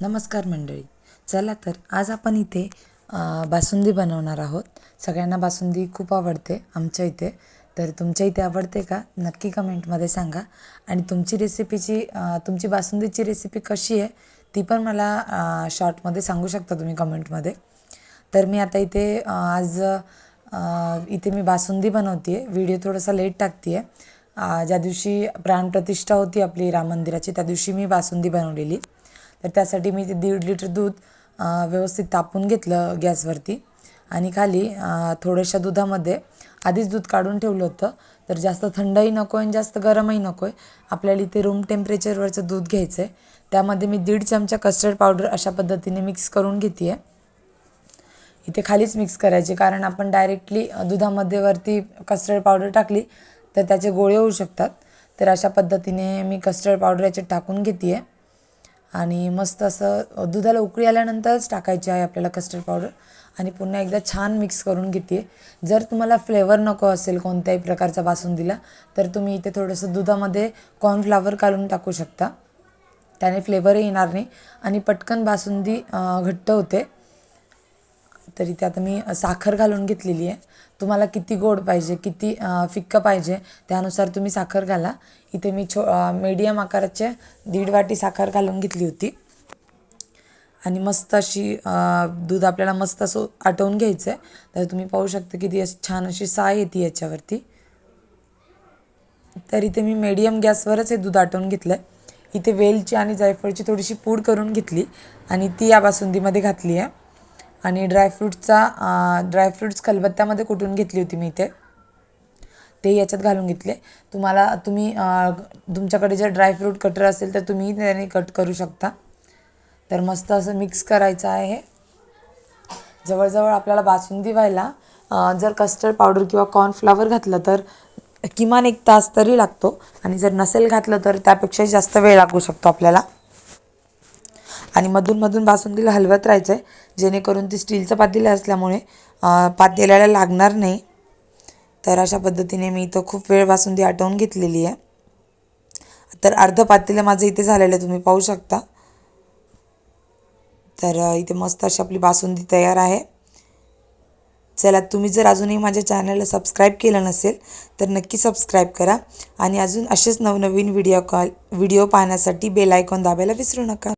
नमस्कार मंडळी. चला तर आज आपण इथे बासुंदी बनवणार आहोत. सगळ्यांना बासुंदी खूप आवडते आमच्या इथे. तर तुमच्या इथे आवडते का? नक्की कमेंटमध्ये सांगा. आणि तुमची रेसिपीची तुमची बासुंदीची रेसिपी कशी आहे ती पण मला शॉर्टमध्ये सांगू शकता तुम्ही कमेंटमध्ये. तर मी आता इथे आज इथे मी बासुंदी बनवते आहे व्हिडिओ थोडासा लेट टाकते आहे ज्या दिवशी प्राणप्रतिष्ठा होती आपली राम मंदिराची त्या दिवशी मी बासुंदी बनवलेली. तर त्यासाठी मी ते दीड लिटर दूध व्यवस्थित तापून घेतलं गॅसवरती. आणि खाली थोड्याशा दुधामध्ये आधीच दूध काढून ठेवलं होतं. तर जास्त थंडही नको आहे आणि जास्त गरमही नको आहे. आपल्याला इथे रूम टेम्परेचरवरचं दूध घ्यायचं आहे त्यामध्ये मी दीड चमचा कस्टर्ड पावडर अशा पद्धतीने मिक्स करून घेते आहे इथे खालीच मिक्स करायचे कारण आपण डायरेक्टली दुधामध्ये वरती कस्टर्ड पावडर टाकली तर त्याचे गोळे होऊ शकतात. तर अशा पद्धतीने मी कस्टर्ड पावडर याच्यात टाकून घेते आहे आणि मस्त असं दुधाला उकळी आल्यानंतरच टाकायची आहे आपल्याला कस्टर्ड पावडर आणि पुन्हा एकदा छान मिक्स करून घेते. जर तुम्हाला फ्लेवर नको असेल कोणत्याही प्रकारचा बासुंदीला तर तुम्ही इथे थोडंसं दुधामध्ये कॉर्नफ्लावर काढून टाकू शकता. त्याने फ्लेवरही येणार नाही. आणि पटकन बासुंदी घट्ट होते. तर इथे आता मी साखर घालून घेतलेली आहे. तुम्हाला किती गोड पाहिजे किती फिक्कं पाहिजे त्यानुसार तुम्ही साखर घाला. इथे मी छो मीडियम आकाराचे दीड वाटी साखर घालून घेतली होती. आणि मस्त अशी दूध आपल्याला मस्त असं आटवून घ्यायचं आहे तर तुम्ही पाहू शकता किती अशी छान अशी साय येते याच्यावरती. तर इथे मी मीडियम गॅसवरच हे दूध आटवून घेतलं आहे इथे वेलची आणि जायफळची थोडीशी पूड करून घेतली. आणि ती या बासुंदीमध्ये घातली आहे. आणि ड्रायफ्रूटचा ड्रायफ्रूट्स खलबत्त्यामध्ये कुठून घेतली होती मी इथे? ते याच्यात घालून घेतले. तुम्हाला तुम्ही तुमच्याकडे जर ड्रायफ्रूट कटर असेल तर तुम्ही त्याने कट करू शकता. तर मस्त असं मिक्स करायचं आहे हे. जवळजवळ आपल्याला बासुंदी व्हायला जर कस्टर्ड पावडर किंवा कॉर्नफ्लावर घातलं तर किमान एक तास तरी लागतो. आणि जर नसेल घातलं तर त्यापेक्षाही जास्त वेळ लागू शकतो आपल्याला. आणि मधून बासुंदीला हलवत राहायचं आहे जेणेकरून ती स्टीलचं पातेलं असल्यामुळे पातेल्याला लागणार नाही. तर अशा पद्धतीने मी इथं खूप वेळ बासुंदी आटवून घेतलेली आहे. तर अर्ध पातेलं माझं इथे झालेलं आहे तुम्ही पाहू शकता. तर इथे मस्त अशी आपली बासुंदी तयार आहे. चला तुम्ही जर अजूनही माझ्या चॅनलला सबस्क्राईब केलं नसेल तर नक्की सबस्क्राईब करा. आणि अजून असेच नवनवीन व्हिडिओ कॉल व्हिडिओ पाहण्यासाठी बेल आयकॉन दाबायला विसरू नका.